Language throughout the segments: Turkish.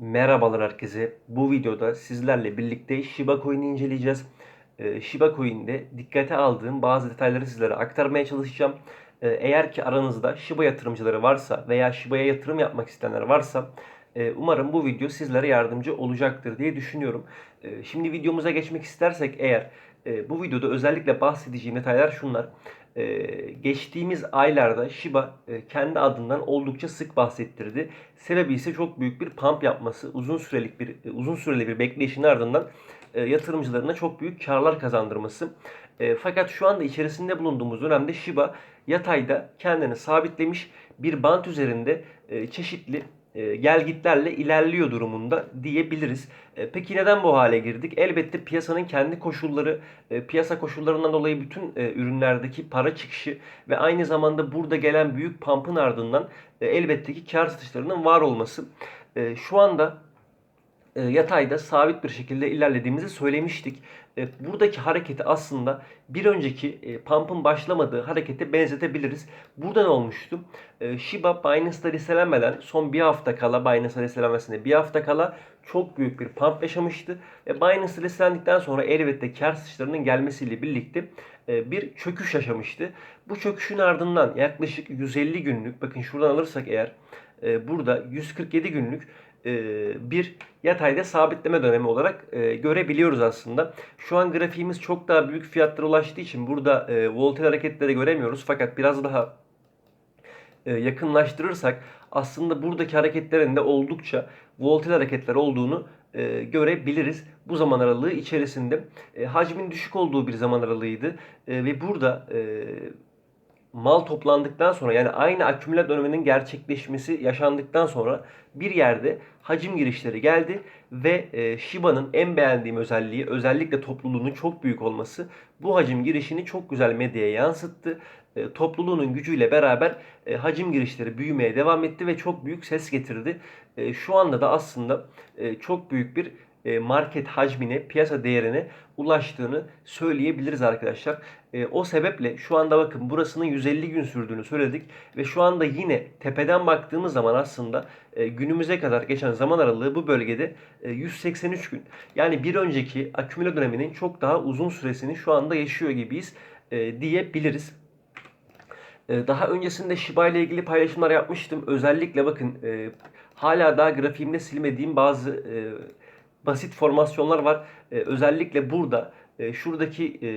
Merhabalar herkese. Bu videoda sizlerle birlikte Shiba Coin'i inceleyeceğiz. Ee, Shiba Coin'de dikkate aldığım bazı detayları sizlere aktarmaya çalışacağım. Ee, eğer ki aranızda Shiba yatırımcıları varsa veya Shiba'ya yatırım yapmak isteyenler varsa e, umarım bu video sizlere yardımcı olacaktır diye düşünüyorum. Ee, şimdi videomuza geçmek istersek eğer e, bu videoda özellikle bahsedeceğim detaylar şunlar. Ee, geçtiğimiz aylarda Shiba e, kendi adından oldukça sık bahsettirdi. Sebebi ise çok büyük bir pump yapması, uzun sürelik bir e, uzun süreli bir bekleyişin ardından e, yatırımcılarına çok büyük karlar kazandırması. E, fakat şu anda içerisinde bulunduğumuz dönemde Shiba yatayda kendini sabitlemiş bir bant üzerinde e, çeşitli e, gelgitlerle ilerliyor durumunda diyebiliriz. E, Peki neden bu hale girdik? Elbette piyasanın kendi koşulları, e, piyasa koşullarından dolayı bütün e, ürünlerdeki para çıkışı ve aynı zamanda burada gelen büyük pump'ın ardından e, elbette ki kar satışlarının var olması. E, Şu anda e, yatayda sabit bir şekilde ilerlediğimizi söylemiştik. E, Buradaki hareketi aslında bir önceki e, pump'ın başlamadığı harekete benzetebiliriz. Burada ne olmuştu? E, Shiba Binance'da listelenmeden son bir hafta kala Binance'da listelenmesine bir hafta kala çok büyük bir pump yaşamıştı. Ve Binance'da listelendikten sonra elbette kar satışlarının gelmesiyle birlikte e, bir çöküş yaşamıştı. Bu çöküşün ardından yaklaşık 150 günlük bakın şuradan alırsak eğer e, burada 147 günlük bir yatayda sabitleme dönemi olarak e, görebiliyoruz aslında. Şu an grafiğimiz çok daha büyük fiyatlara ulaştığı için burada e, volatil hareketleri göremiyoruz. Fakat biraz daha e, yakınlaştırırsak aslında buradaki hareketlerin de oldukça volatil hareketler olduğunu e, görebiliriz. Bu zaman aralığı içerisinde e, hacmin düşük olduğu bir zaman aralığıydı E, ve burada e, mal toplandıktan sonra yani aynı akümüle döneminin gerçekleşmesi yaşandıktan sonra bir yerde hacim girişleri geldi ve e, Shiba'nın en beğendiğim özelliği özellikle topluluğunun çok büyük olması bu hacim girişini çok güzel medyaya yansıttı. E, topluluğunun gücüyle beraber e, hacim girişleri büyümeye devam etti ve çok büyük ses getirdi. E, şu anda da aslında e, çok büyük bir market hacmine, piyasa değerine ulaştığını söyleyebiliriz arkadaşlar. E, o sebeple şu anda bakın burasının 150 gün sürdüğünü söyledik ve şu anda yine tepeden baktığımız zaman aslında e, günümüze kadar geçen zaman aralığı bu bölgede e, 183 gün. Yani bir önceki akümüle döneminin çok daha uzun süresini şu anda yaşıyor gibiyiz e, diyebiliriz. E, Daha öncesinde Shiba ile ilgili paylaşımlar yapmıştım. Özellikle bakın e, hala daha grafiğimde silmediğim bazı e, basit formasyonlar var. E, özellikle burada e, şuradaki e,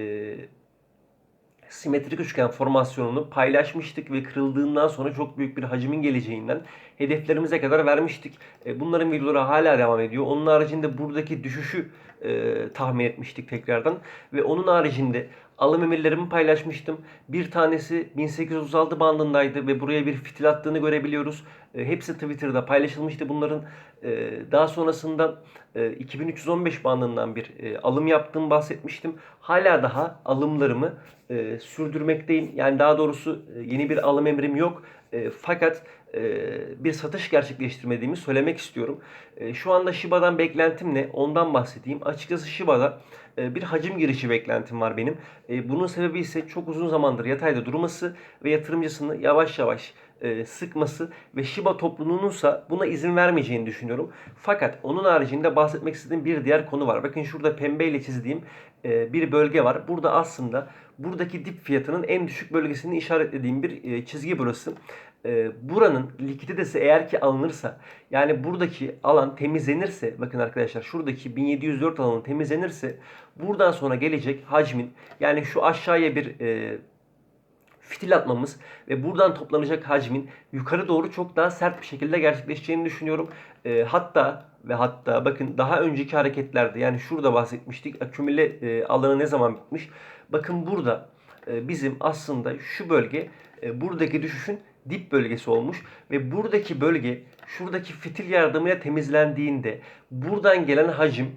simetrik üçgen formasyonunu paylaşmıştık ve kırıldığından sonra çok büyük bir hacmin geleceğinden hedeflerimize kadar vermiştik. E, bunların videoları hala devam ediyor. Onun haricinde buradaki düşüşü e, tahmin etmiştik tekrardan ve onun haricinde alım emirlerimi paylaşmıştım. Bir tanesi 1836 bandındaydı ve buraya bir fitil attığını görebiliyoruz. E, hepsi Twitter'da paylaşılmıştı bunların. E, daha sonrasında e, 2315 bandından bir e, alım yaptığımı bahsetmiştim. Hala daha alımlarımı e, sürdürmekteyim. Yani daha doğrusu e, yeni bir alım emrim yok. E, fakat e, bir satış gerçekleştirmediğimi söylemek istiyorum. E, şu anda Shiba'dan beklentim ne? Ondan bahsedeyim. Açıkçası Shiba'da e, bir hacim girişi beklentim var benim. E, bunun sebebi ise çok uzun zamandır yatayda durması ve yatırımcısını yavaş yavaş e, sıkması ve Shiba topluluğununsa buna izin vermeyeceğini düşünüyorum. Fakat onun haricinde bahsetmek istediğim bir diğer konu var. Bakın şurada pembeyle çizdiğim e, bir bölge var. Burada aslında buradaki dip fiyatının en düşük bölgesini işaretlediğim bir e, çizgi burası. Buranın likiditesi eğer ki alınırsa yani buradaki alan temizlenirse bakın arkadaşlar şuradaki 1704 alanı temizlenirse buradan sonra gelecek hacmin yani şu aşağıya bir e, fitil atmamız ve buradan toplanacak hacmin yukarı doğru çok daha sert bir şekilde gerçekleşeceğini düşünüyorum. E, hatta ve hatta bakın daha önceki hareketlerde yani şurada bahsetmiştik akümüle e, alanı ne zaman bitmiş. Bakın burada e, bizim aslında şu bölge e, buradaki düşüşün dip bölgesi olmuş ve buradaki bölge şuradaki fitil yardımıyla temizlendiğinde buradan gelen hacim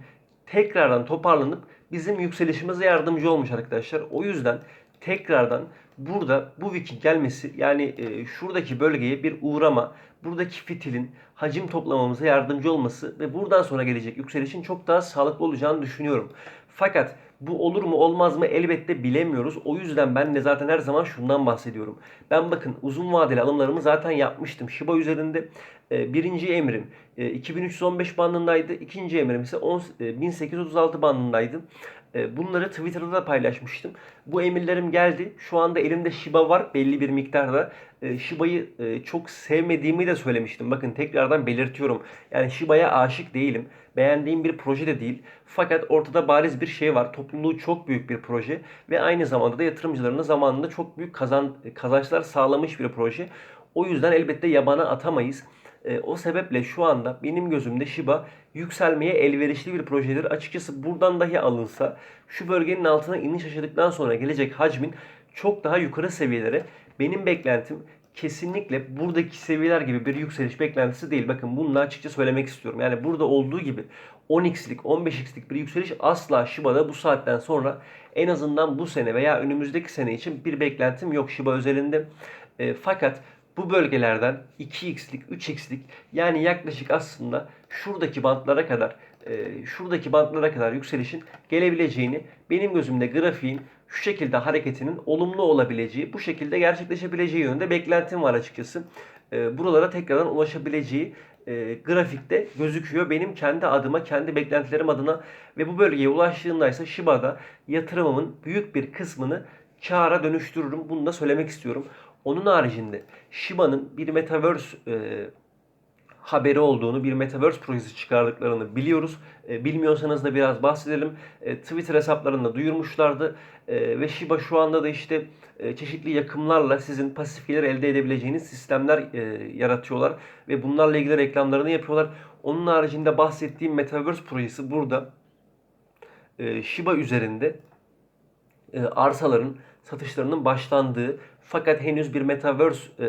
tekrardan toparlanıp bizim yükselişimize yardımcı olmuş arkadaşlar. O yüzden tekrardan burada bu wick'in gelmesi yani e, şuradaki bölgeye bir uğrama, buradaki fitilin hacim toplamamıza yardımcı olması ve buradan sonra gelecek yükselişin çok daha sağlıklı olacağını düşünüyorum. Fakat bu olur mu olmaz mı elbette bilemiyoruz. O yüzden ben de zaten her zaman şundan bahsediyorum. Ben bakın uzun vadeli alımlarımı zaten yapmıştım. Shiba üzerinde birinci emrim e, 2315 bandındaydı. İkinci emrim ise 10, e, 1836 bandındaydı. E, bunları Twitter'da da paylaşmıştım. Bu emirlerim geldi. Şu anda elimde Shiba var belli bir miktarda. E, Shiba'yı e, çok sevmediğimi de söylemiştim. Bakın tekrardan belirtiyorum. Yani Shiba'ya aşık değilim. Beğendiğim bir proje de değil. Fakat ortada bariz bir şey var. Topluluğu çok büyük bir proje ve aynı zamanda da yatırımcılarına zamanında çok büyük kazan, kazançlar sağlamış bir proje. O yüzden elbette yabana atamayız. E, o sebeple şu anda benim gözümde Shiba yükselmeye elverişli bir projedir. Açıkçası buradan dahi alınsa şu bölgenin altına iniş yaşadıktan sonra gelecek hacmin çok daha yukarı seviyelere benim beklentim kesinlikle buradaki seviyeler gibi bir yükseliş beklentisi değil. Bakın bunu açıkça söylemek istiyorum. Yani burada olduğu gibi 10x'lik 15x'lik bir yükseliş asla Shiba'da bu saatten sonra en azından bu sene veya önümüzdeki sene için bir beklentim yok Shiba özelinde. E, fakat bu bölgelerden 2x'lik, 3x'lik yani yaklaşık aslında şuradaki bantlara kadar e, şuradaki bantlara kadar yükselişin gelebileceğini benim gözümde grafiğin şu şekilde hareketinin olumlu olabileceği, bu şekilde gerçekleşebileceği yönünde beklentim var açıkçası. E, buralara tekrardan ulaşabileceği e, grafikte gözüküyor. Benim kendi adıma, kendi beklentilerim adına ve bu bölgeye ulaştığında ise Shiba'da yatırımımın büyük bir kısmını kâra dönüştürürüm. Bunu da söylemek istiyorum. Onun haricinde Shiba'nın bir Metaverse e, haberi olduğunu, bir Metaverse projesi çıkardıklarını biliyoruz. E, bilmiyorsanız da biraz bahsedelim. E, Twitter hesaplarında duyurmuşlardı. E, ve Shiba şu anda da işte e, çeşitli yakımlarla sizin pasif gelir elde edebileceğiniz sistemler e, yaratıyorlar. Ve bunlarla ilgili reklamlarını yapıyorlar. Onun haricinde bahsettiğim Metaverse projesi burada e, Shiba üzerinde e, arsaların satışlarının başlandığı fakat henüz bir Metaverse e,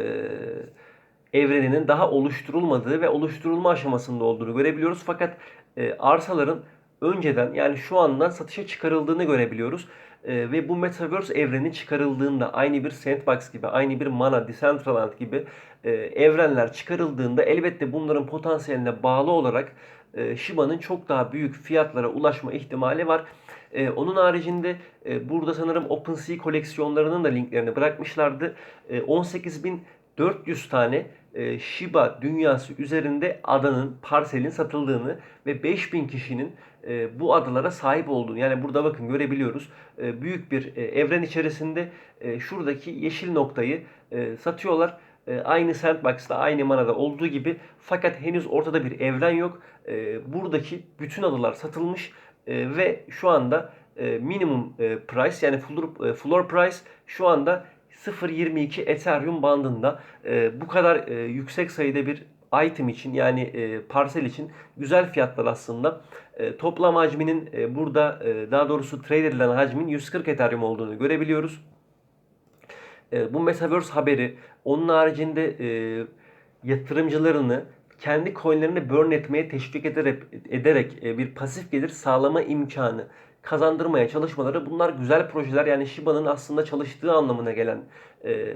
evreninin daha oluşturulmadığı ve oluşturulma aşamasında olduğunu görebiliyoruz. Fakat e, arsaların önceden yani şu andan satışa çıkarıldığını görebiliyoruz. E, ve bu Metaverse evreni çıkarıldığında aynı bir Sandbox gibi, aynı bir Mana, Decentraland gibi e, evrenler çıkarıldığında elbette bunların potansiyeline bağlı olarak e, Shiba'nın çok daha büyük fiyatlara ulaşma ihtimali var. Ee, onun haricinde e, burada sanırım OpenSea koleksiyonlarının da linklerini bırakmışlardı. E, 18.400 tane e, Shiba dünyası üzerinde adanın, parselin satıldığını ve 5000 kişinin e, bu adalara sahip olduğunu yani burada bakın görebiliyoruz. E, büyük bir e, evren içerisinde e, şuradaki yeşil noktayı e, satıyorlar. E, aynı Sandbox'ta, aynı Mana'da olduğu gibi fakat henüz ortada bir evren yok. E, buradaki bütün adalar satılmış e, ve şu anda e, minimum e, price yani floor, price şu anda 0.22 Ethereum bandında. Bu kadar yüksek sayıda bir item için yani e, parsel için güzel fiyatlar aslında. Toplam hacminin burada daha doğrusu trade edilen hacmin 140 Ethereum olduğunu görebiliyoruz. Bu Metaverse haberi onun haricinde yatırımcılarını kendi coinlerini burn etmeye teşvik ederek, ederek e, bir pasif gelir sağlama imkanı kazandırmaya çalışmaları bunlar güzel projeler. Yani Shiba'nın aslında çalıştığı anlamına gelen e,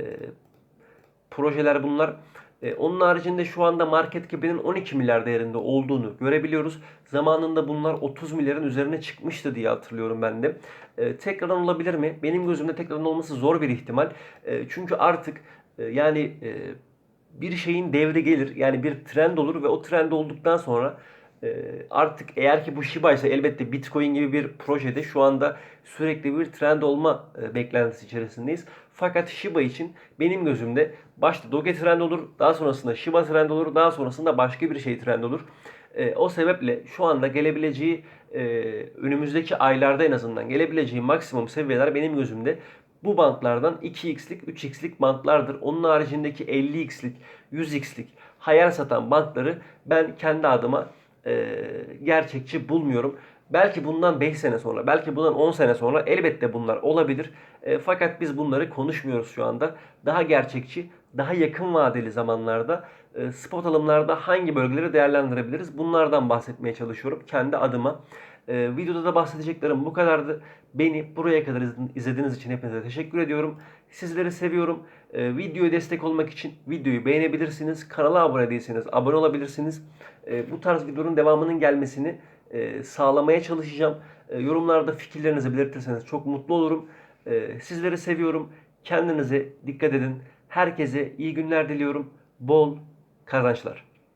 projeler bunlar. E, onun haricinde şu anda market cap'inin 12 milyar değerinde olduğunu görebiliyoruz. Zamanında bunlar 30 milyarın üzerine çıkmıştı diye hatırlıyorum ben de. E, tekrardan olabilir mi? Benim gözümde tekrardan olması zor bir ihtimal. E, çünkü artık e, yani e, bir şeyin devri gelir. Yani bir trend olur ve o trend olduktan sonra e, artık eğer ki bu Shiba ise elbette Bitcoin gibi bir projede şu anda sürekli bir trend olma e, beklentisi içerisindeyiz. Fakat Shiba için benim gözümde başta Doge trend olur, daha sonrasında Shiba trend olur, daha sonrasında başka bir şey trend olur. E, o sebeple şu anda gelebileceği önümüzdeki aylarda en azından gelebileceği maksimum seviyeler benim gözümde bu bantlardan 2x'lik 3x'lik bantlardır. Onun haricindeki 50x'lik 100x'lik hayal satan bantları ben kendi adıma e, gerçekçi bulmuyorum. Belki bundan 5 sene sonra, belki bundan 10 sene sonra elbette bunlar olabilir. E, fakat biz bunları konuşmuyoruz şu anda. Daha gerçekçi, daha yakın vadeli zamanlarda e, spot alımlarda hangi bölgeleri değerlendirebiliriz? Bunlardan bahsetmeye çalışıyorum kendi adıma. E, videoda da bahsedeceklerim bu kadardı. Beni buraya kadar izlediğiniz için hepinize teşekkür ediyorum. Sizleri seviyorum. E, videoya destek olmak için videoyu beğenebilirsiniz. Kanala abone değilseniz abone olabilirsiniz. E, bu tarz videoların devamının gelmesini e, sağlamaya çalışacağım. E, yorumlarda fikirlerinizi belirtirseniz çok mutlu olurum. E, sizleri seviyorum. Kendinize dikkat edin. Herkese iyi günler diliyorum. Bol kazançlar.